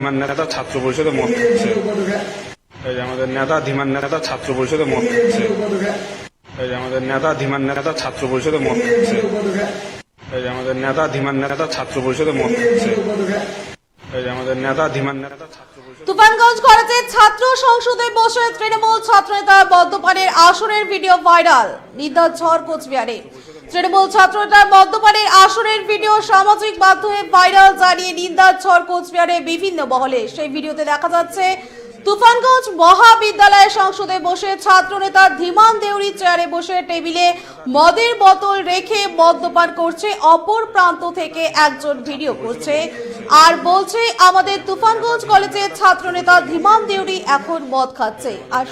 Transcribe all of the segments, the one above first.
ধীমান নেতা ছাত্র পরিষদে মত দিচ্ছে। এই আমাদের নেতা ধীমান নেতা ছাত্র পরিষদে মত দিচ্ছে। এই আমাদের নেতা ধীমান নেতা ছাত্র পরিষদে মত দিচ্ছে। এই আমাদের নেতা ধীমান নেতা ছাত্র পরিষদে মত দিচ্ছে। কলেজের ছাত্র সংসদে বসে তৃণমূল ছাত্রনেতা বদ্ধপানের আসরের ভিডিও ভাইরাল। নিদার ঝড় কোচবিহারে। তৃণমূল ছাত্রনেতা মদ্যপানের আসরের ভিডিও সামাজিক মাধ্যমে ভাইরাল জানিয়ে নিন্দার ঝড় কোচবিহারে বিভিন্ন মহলে। সেই ভিডিওতে দেখা যাচ্ছে, তুফানগঞ্জ মহাবিদ্যালয় সংসদে বসে ছাত্রনেতা ধীমান দেউরি চেয়ারে বসে টেবিলে মদের বোতল রেখে মদ্যপান করছে, অপর প্রান্ত থেকে একজন ভিডিও করছে। আর বলছে, আমাদের তুফানগঞ্জ কলেজের ছাত্রনেতা ধীমান দেউরি এখন মদ খাচ্ছে। আর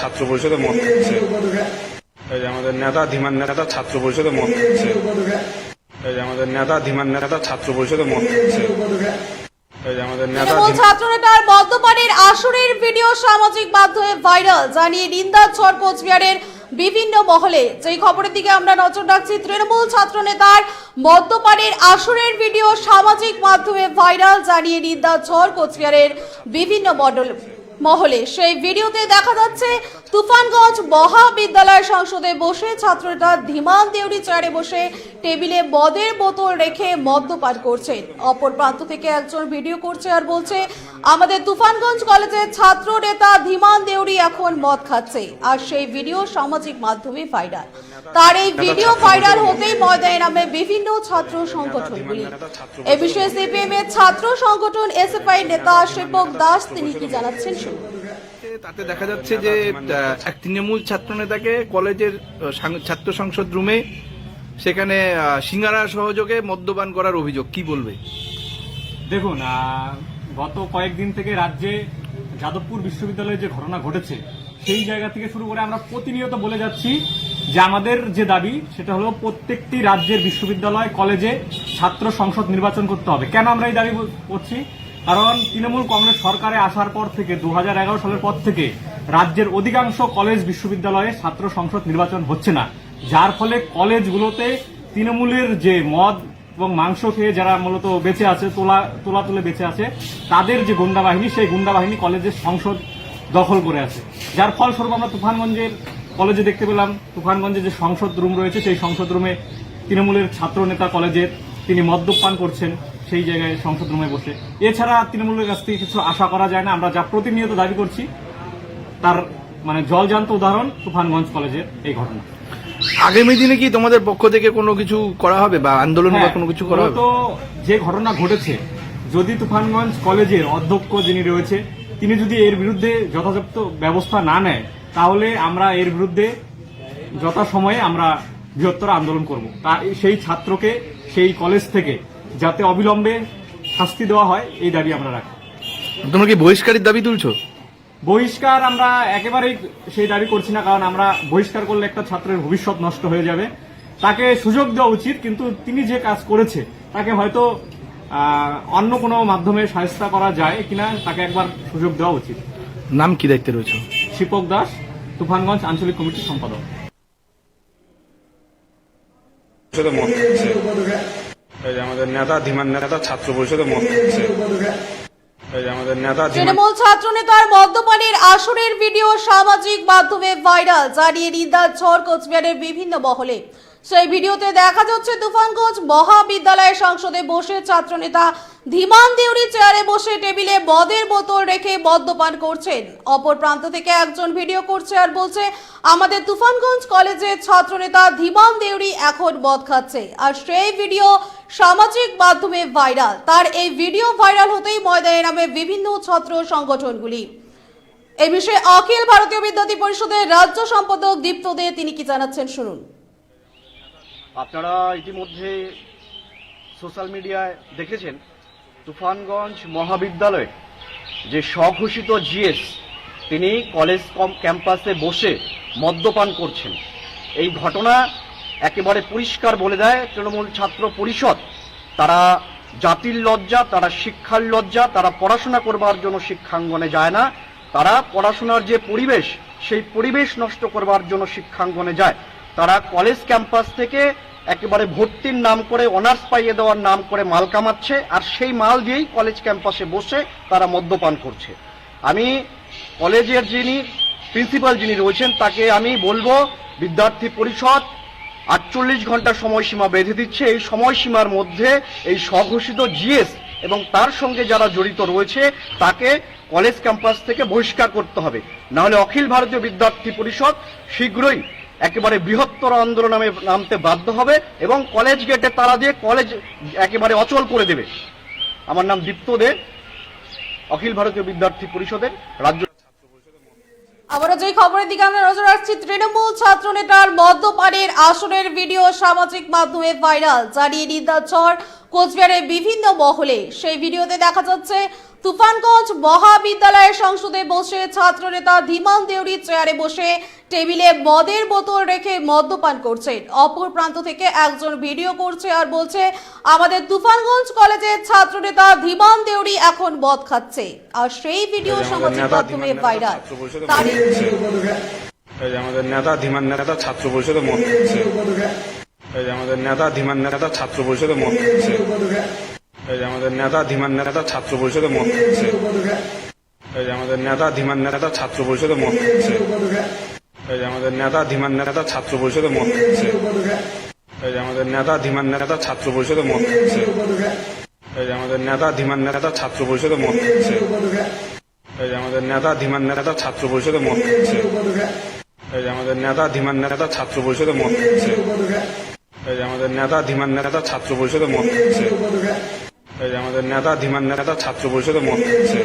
ছাত্র পরিষদে মত দিচ্ছে এই যে আমাদের নেতা ধীমান নেতা ছাত্র পরিষদে মত দিচ্ছে। এই যে আমাদের নেতা ধীমান নেতা ছাত্র পরিষদে মত দিচ্ছে। এই যে আমাদের নেতা ছাত্রনেতার মদ্যপানের আসরের ভিডিও সামাজিক মাধ্যমে ভাইরাল জানিয়ে নিন্দার ঝড় কোচবিহারের বিভিন্ন মহলে। যেই খবরের দিকে আমরা নজর রাখছি তৃণমূল ছাত্রনেতার মদ্যপানের আসরের ভিডিও সামাজিক মাধ্যমে ভাইরাল জানিয়ে নিন্দার ঝড় কোচবিহারের বিভিন্ন মডেল মহলে। সেই ভিডিওতে দেখা যাচ্ছে তুফানগঞ্জ মহাবিদ্যালয় সংসদে বসে ছাত্রনেতা ধীমান দেউরি চেয়ারে বসে টেবিলে মদের বোতল রেখে মদ্যপান করছেন। অপর প্রান্ত থেকে একজন ভিডিও করছে আর বলছে আমাদের তুফানগঞ্জ কলেজের ছাত্র নেতা ধীমান দেউরি এখন মদ খাচ্ছে আর সেই ভিডিও সামাজিক মাধ্যমে ভাইরাল। তার এই ভিডিও ভাইরাল হতেই ময়দানে নামে বিভিন্ন ছাত্র সংগঠনগুলি এ বিষয়ে সিপিএম এর ছাত্র সংগঠন এসএফআই নেতা শিবক দাস তিনি কি জানাচ্ছেন শুনুন। তাতে দেখা যাচ্ছে যে এক তৃণমূল ছাত্র নেতাকে কলেজের ছাত্র সংসদ রুমে সেখানে সিঙ্গারা সহযোগে মদ্যপান করার অভিযোগ। কি বলবে? দেখুন গত কয়েকদিন থেকে রাজ্যে যাদবপুর বিশ্ববিদ্যালয়ে যে ঘটনা ঘটেছে, সেই জায়গা থেকে শুরু করে আমরা প্রতিনিয়ত বলে যাচ্ছি যে আমাদের যে দাবি, সেটা হলো প্রত্যেকটি রাজ্যের বিশ্ববিদ্যালয়, কলেজে ছাত্র সংসদ নির্বাচন করতে হবে। কেন আমরা এই দাবি করছি? কারণ তৃণমূল কংগ্রেস সরকারে আসার পর থেকে দু হাজার এগারো সালের পর থেকে রাজ্যের অধিকাংশ কলেজ বিশ্ববিদ্যালয়ে ছাত্র সংসদ নির্বাচন হচ্ছে না। যার ফলে কলেজগুলোতে তৃণমূলের যে মদ এবং মাংস খেয়ে যারা মূলত বেঁচে আছে, তোলা তোলা তুলে বেঁচে আছে, তাদের যে গুন্ডা বাহিনী, সেই গুন্ডা বাহিনী কলেজের সংসদ দখল করে আছে। যার ফলস্বরূপ আমরা তুফানগঞ্জের কলেজে দেখতে পেলাম তুফানগঞ্জে যে সংসদ রুম রয়েছে, সেই সংসদ রুমে তৃণমূলের ছাত্র নেতা কলেজের তিনি মদ্যপান করছেন। সেই জায়গায় সংসদ রুমে বসে। এছাড়া তৃণমূলের কাছ থেকে কিছু আশা করা যায় না। আমরা যা প্রতিনিয়ত দাবি করছি তার মানে জলজান্ত উদাহরণ তুফানগঞ্জ কলেজের এই ঘটনা। আগামী দিনে কি তোমাদের পক্ষ থেকে কোনো কিছু করা হবে বা আন্দোলন বা কোনো কিছু করা হবে? তো যে ঘটনা ঘটেছে যদি তুফানগঞ্জ কলেজের অধ্যক্ষ যিনি রয়েছে তিনি যদি এর বিরুদ্ধে যথাযথ ব্যবস্থা না নেয় তাহলে আমরা এর বিরুদ্ধে যথাসময়ে আমরা বৃহত্তর আন্দোলন করব। তা সেই ছাত্রকে সেই কলেজ থেকে যাতে অবিলম্বে শাস্তি দেওয়া হয় এই দাবি আমরা রাখি। তোমরা কি বহিষ্কারের দাবি তুলছো? বহিষ্কার আমরা একেবারেই সেই দাবি করছি না কারণ আমরা বহিষ্কার করলে একটা ছাত্রের ভবিষ্যৎ নষ্ট হয়ে যাবে। তাকে সুযোগ দেওয়া উচিত কিন্তু তিনি যে কাজ করেছে তাকে হয়তো অন্য কোনো মাধ্যমে সাহায্য করা যায় কিনা তাকে একবার সুযোগ দেওয়া উচিত। নাম কি দায়িত্বে রয়েছে? শিপক দাস তুফানগঞ্জ আঞ্চলিক কমিটির সম্পাদক। আমাদের নেতা, ধীমান নেতা, ছাত্র পরিষদে মত নেতা তৃণমূল ছাত্র নেতার মদ্যপানের আসরের ভিডিও সামাজিক মাধ্যমে ভাইরাল, জানিয়ে নিন্দার ঝড় কোচবিহারের বিভিন্ন মহলে। সেই ভিডিওতে দেখা যাচ্ছে তুফানগঞ্জ মহাবিদ্যালয় সংসদে বসে ছাত্রনেতা ধীমান দেউরি চেয়ারে বসে টেবিলে মদের বোতল রেখে মদ্যপান করছেন। অপর প্রান্ত থেকে একজন ভিডিও করছে আর বলছে, আমাদের তুফানগঞ্জ কলেজের ছাত্রনেতা ধীমান দেউরি এখন মদ খাচ্ছে আর সেই ভিডিও সামাজিক মাধ্যমে ভাইরাল। তার এই ভিডিও ভাইরাল হতেই ময়দানে নামে বিভিন্ন ছাত্র সংগঠনগুলি। এই বিষয়ে অখিল ভারতীয় বিদ্যার্থী পরিষদের রাজ্য সম্পাদক দীপ্ত দে তিনি কি জানাচ্ছেন শুনুন। আপনারা ইতিমধ্যে সোশ্যাল মিডিয়ায় দেখেছেন, তুফানগঞ্জ মহাবিদ্যালয়ে যে স্বঘোষিত জিএস, তিনি কলেজ ক্যাম্পাসে বসে মদ্যপান করছেন। এই ঘটনা একেবারে পরিষ্কার বলে দেয় তৃণমূল ছাত্র পরিষদ। তারা জাতির লজ্জা, তারা শিক্ষার লজ্জা, তারা পড়াশোনা করবার জন্য শিক্ষাঙ্গনে যায় না। তারা পড়াশোনার যে পরিবেশ, সেই পরিবেশ নষ্ট করবার জন্য শিক্ষাঙ্গনে যায়। তারা কলেজ ক্যাম্পাস থেকে একেবারে ভর্তির নাম করে অনার্স পাইয়ে দেওয়ার নাম করে মাল কামাচ্ছে, আর সেই মাল দিয়েই কলেজ ক্যাম্পাসে বসে তারা মদ্যপান করছে। আমি কলেজের যিনি প্রিন্সিপাল যিনি রয়েছেন, তাকে আমি বলব, বিদ্যার্থী পরিষদ, আটচল্লিশ ঘণ্টা সময়সীমা বেঁধে দিচ্ছে। এই সময়সীমার মধ্যে এই স্বঘোষিত জিএস এবং তার সঙ্গে যারা জড়িত রয়েছে, তাকে কলেজ ক্যাম্পাস থেকে বহিষ্কার করতে হবে। নাহলে অখিল ভারতীয় বিদ্যার্থী পরিষদ শীঘ্রই একেবারে বৃহত্তর আন্দোলন নামে নামতে বাধ্য হবে এবং কলেজ গেটে তারা দিয়ে কলেজ একেবারে অচল করে দেবে। আমার নাম দীপ্ত দে, অখিল ভারতীয় বিদ্যার্থী পরিষদের রাজ্য আবারও যে খবরের দিকে আমরা নজর রাখছি, তৃণমূল ছাত্র নেতার মদ্যপানের আসনের ভিডিও সামাজিক মাধ্যমে ভাইরাল, জানিয়ে নিন্দাচর কোচবিহারের বিভিন্ন মহলে। সেই ভিডিওতে দেখা যাচ্ছে তুফানগঞ্জ মহাবিদ্যালয়ের সংসদে বসে ছাত্র নেতা ধীমান দেউরি চেয়ারে বসে টেবিলে মদের বোতল রেখে মদ্যপান করছেন। অপর প্রান্ত থেকে একজন ভিডিও করছে আর বলছে আমাদের তুফানগঞ্জ কলেজের ছাত্র নেতা ধীমান দেউরি এখন মদ খাচ্ছে। আর সেই ভিডিও সামাজিক মাধ্যমে ভাইরাল। আমাদের নেতা ধীমান নেতা ছাত্র পরিষদে এই যে আমাদের নেতা ধীমান নেতা ছাত্র পরিষদে এই যে আমাদের নেতা, ধীমান নেতা, ছাত্র পরিষদে মত যে আমাদের নেতা, ধীমান নেতা, ছাত্র পরিষদে মত যে আমাদের নেতা, ধীমান নেতা, ছাত্র পরিষদে মত যে আমাদের নেতা, ধীমান নেতা, ছাত্র পরিষদে মত এই আমাদের নেতা, ধীমান নেতা, ছাত্র পরিষদে মত এই আমাদের নেতা, ধীমান নেতা, ছাত্র পরিষদে মত যে আমাদের নেতা, ধীমান নেতা, ছাত্র পরিষদে মত যে আমাদের নেতা, ধীমান নেতা, ছাত্র পরিষদে মত দিচ্ছে আমাদের নেতা, ধীমান নেতা, ছাত্র পরিষদে মত দিচ্ছে।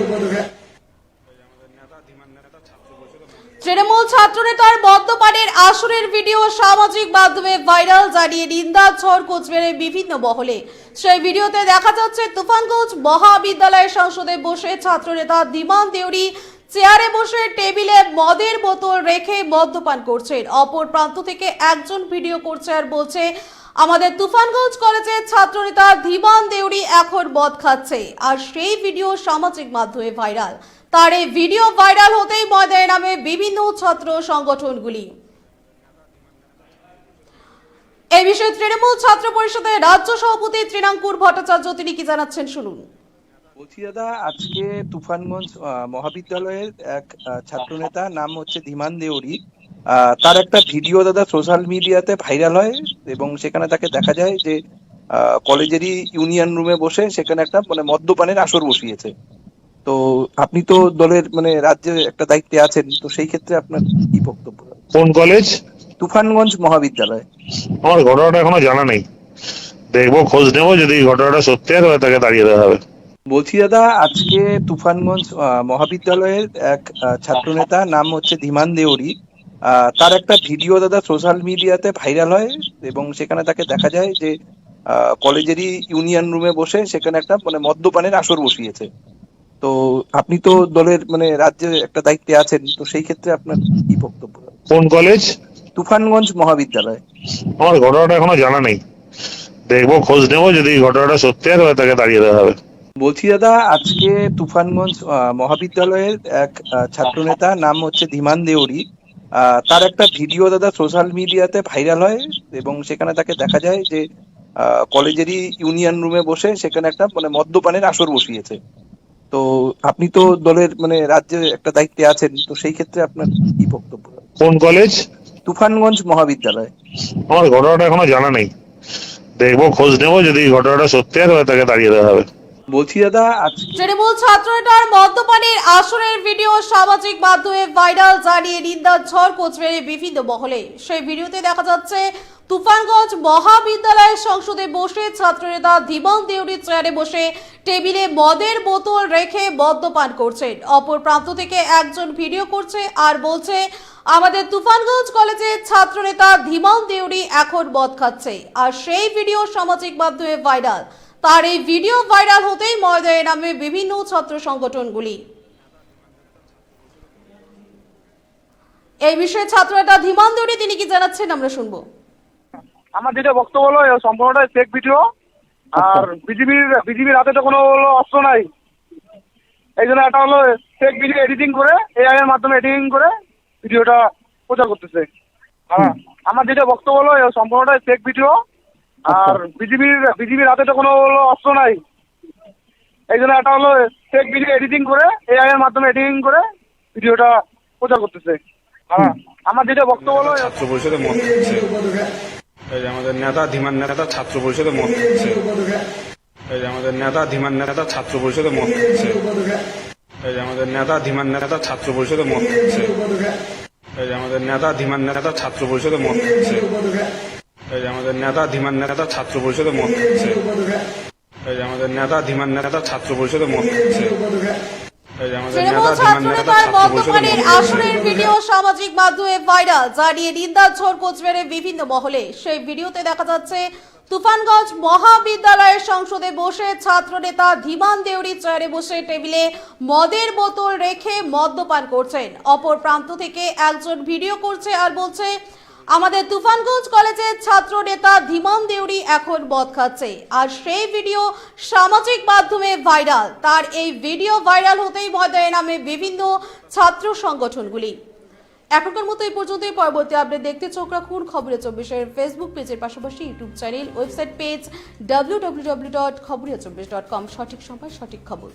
তৃণমূল ছাত্র নেতার মদ্যপানের আসরের ভিডিও সামাজিক মাধ্যমে ভাইরাল, জানিয়ে নিন্দা, ঝড় কোচবিহারের বিভিন্ন মহলে। সেই ভিডিওতে দেখা যাচ্ছে, তুফানগঞ্জ মহাবিদ্যালয়ের সংসদে বসে ছাত্র নেতা দিমান দেউরি চেয়ারে বসে টেবিলে মদের বোতল রেখে মদ্যপান করছেন। অপর প্রান্ত থেকে একজন ভিডিও করছে আর বলছে আমাদের তুফানগঞ্জ কলেজের ছাত্রনেতা ধীমান দেউরি এখন মদ খাচ্ছে আর সেই ভিডিও সামাজিক মাধ্যমে ভাইরাল। তার এই ভিডিও ভাইরাল হতেই ময়দানে নামে বিভিন্ন ছাত্র সংগঠনগুলি। এই বিষয়ে তৃণমূল ছাত্র পরিষদের রাজ্য সভাপতি তৃণাঙ্কুর ভট্টাচার্য তিনি কি জানাচ্ছেন শুনুন। বলছি দাদা আজকে তুফানগঞ্জ মহাবিদ্যালয়ের এক আহ, ছাত্রনেতা নাম হচ্ছে ধীমান আহ, তার একটা ভিডিও দাদা সোশ্যাল মিডিয়াতে ভাইরাল হয় এবং সেখানে তাকে দেখা যায় যে কলেজেরই ইউনিয়ন রুমে বসে সেখানে একটা মানে মদ্যপানের আসর বসিয়েছে। তো আপনি তো দলের মানে রাজ্যে একটা দায়িত্বে আছেন তো সেই ক্ষেত্রে আপনার কি বক্তব্য? কোন কলেজ? তুফানগঞ্জ মহাবিদ্যালয়। আমার ঘটনাটা এখনও জানা নেই। দেখব খোঁজ নেব যদি ঘটনাটা সত্যি হয় তাকে দাঁড়িয়ে দেওয়া হবে। বলছি দাদা আজকে তুফানগঞ্জ মহাবিদ্যালয়ের এক ছাত্রনেতা নাম হচ্ছে ধীমান দেওরি তার একটা ভিডিও দাদা সোশ্যাল মিডিয়াতে ভাইরাল হয় এবং সেখানে তাকে দেখা যায় যে কলেজেরই ইউনিয়ন রুমে বসে সেখানে একটা মানে মদ্যপানের আসর বসিয়েছে। তো আপনি তো দলের মানে রাজ্যে একটা দায়িত্বে আছেন তো সেই ক্ষেত্রে আপনার কি বক্তব্য? কোন কলেজ? তুফানগঞ্জ মহাবিদ্যালয়। আমার ঘটনাটা এখনও জানা নেই। দেখব খোঁজ নেব যদি ঘটনাটা সত্যি হয় তবে তাকে দাঁড়িয়ে দেওয়া হবে। বলছি দাদা আজকে তুফানগঞ্জ মহাবিদ্যালয়ের এক ছাত্রনেতা নাম হচ্ছে ধীমান আহ, তার একটা ভিডিও দাদা সোশ্যাল মিডিয়াতে ভাইরাল হয় এবং সেখানে তাকে দেখা যায় যে কলেজেরই ইউনিয়ন রুমে বসে সেখানে একটা মানে মদ্যপানের আসর বসিয়েছে। তো আপনি তো দলের মানে রাজ্যে একটা দায়িত্বে আছেন তো সেই ক্ষেত্রে আপনার কি বক্তব্য? কোন কলেজ? তুফানগঞ্জ মহাবিদ্যালয়। আমার ঘটনাটা এখনও জানা নেই। দেখব খোঁজ নেব যদি ঘটনাটা সত্যি হয় তাকে দাঁড়িয়ে দেওয়া হবে। বলছি দাদা তৃণমূল ছাত্র নেতার মদ্যপানের আসরের ভিডিও সামাজিক মাধ্যমে ভাইরাল জানিয়ে নিন্দা, ঝড় কোচবিহারের বিভিন্ন মহলে। সেই ভিডিওতে দেখা যাচ্ছে, তুফানগঞ্জ মহাবিদ্যালয়ের সংসদে বসে ছাত্রনেতা ধীমান দেউরি চেয়ারে বসে টেবিলে মদের বোতল রেখে মদ্যপান করছেন। অপর প্রান্ত থেকে একজন ভিডিও করছে আর বলছে, আমাদের তুফানগঞ্জ কলেজের ছাত্রনেতা ধীমান দেউরি এখন মদ খাচ্ছে। আর সেই ভিডিও সামাজিক মাধ্যমে ভাইরাল। তার এই ভিডিও ভাইরাল হতেই ময়দানে নামে বিভিন্ন ছাত্র সংগঠনগুলি। এই বিষয়ে ছাত্র নেতা ধীমান দেউরি তিনি কি জানাচ্ছেন আমরা শুনব। আমার যেটা বক্তব্য হলো এ সম্পূর্ণটাই ফেক ভিডিও আর বিজিবির বিজিবির হাতে তো কোনো হলো অস্ত্র নাই। এই জন্য এটা হলো ফেক ভিডিও এডিটিং করে এআই এর মাধ্যমে এডিটিং করে ভিডিওটা প্রচার করতেছে। হ্যাঁ আমার যেটা বক্তব্য হলো এ সম্পূর্ণটাই ফেক ভিডিও আর বিজিবির বিজিবির হাতে তো কোনো হলো অস্ত্র নাই। এই জন্য একটা হলো ফেক ভিডিও এডিটিং করে এআই এর মাধ্যমে এডিটিং করে ভিডিওটা প্রচার করতেছে। আমার যেটা বক্তব্য হলো ছাত্র পরিষদে মত এই যে আমাদের নেতা ধীমান নেতা ছাত্র পরিষদে মত দিচ্ছে। এই আমাদের নেতা ধীমান নেতা ছাত্র পরিষদে মত দিচ্ছে। এই আমাদের নেতা ধীমান নেতা ছাত্র পরিষদে মত দিচ্ছে। এই আমাদের নেতা ধীমান নেতা ছাত্র পরিষদে মত দিচ্ছে। এই যে আমাদের নেতা ধীমান নেতা ছাত্র পরিষদে মত এই আমাদের নেতা ধীমান নেতা ছাত্র পরিষদে মত তৃণমূল মদ্যপানের আসরের ভিডিও সামাজিক মাধ্যমে ভাইরাল যা নিয়ে নিন্দার ঝড় কোচবিহারের বিভিন্ন মহলে। সেই ভিডিওতে দেখা যাচ্ছে তুফানগঞ্জ মহাবিদ্যালয়ের সংসদে বসে ছাত্র নেতা ধীমান দেউরি চেয়ারে বসে টেবিলে মদের বোতল রেখে মদ্যপান করছেন। অপর প্রান্ত থেকে একজন ভিডিও করছে আর বলছে আমাদের তুফানগঞ্জ কলেজের ছাত্র নেতা ধীমান দেউরি এখন মদ খাচ্ছে। আর সেই ভিডিও সামাজিক মাধ্যমে ভাইরাল। তার এই ভিডিও ভাইরাল হতেই ময়দানে নামে বিভিন্ন ছাত্র সংগঠনগুলি। এখনকার মতো এই পর্যন্তই। পরবর্তী আপডেট দেখতে চোখ রাখুন খবরে চব্বিশের ফেসবুক পেজের পাশাপাশি YouTube channel website page W W W dot Khabaria চব্বিশ ডট কম সঠিক সময়, সঠিক খবর।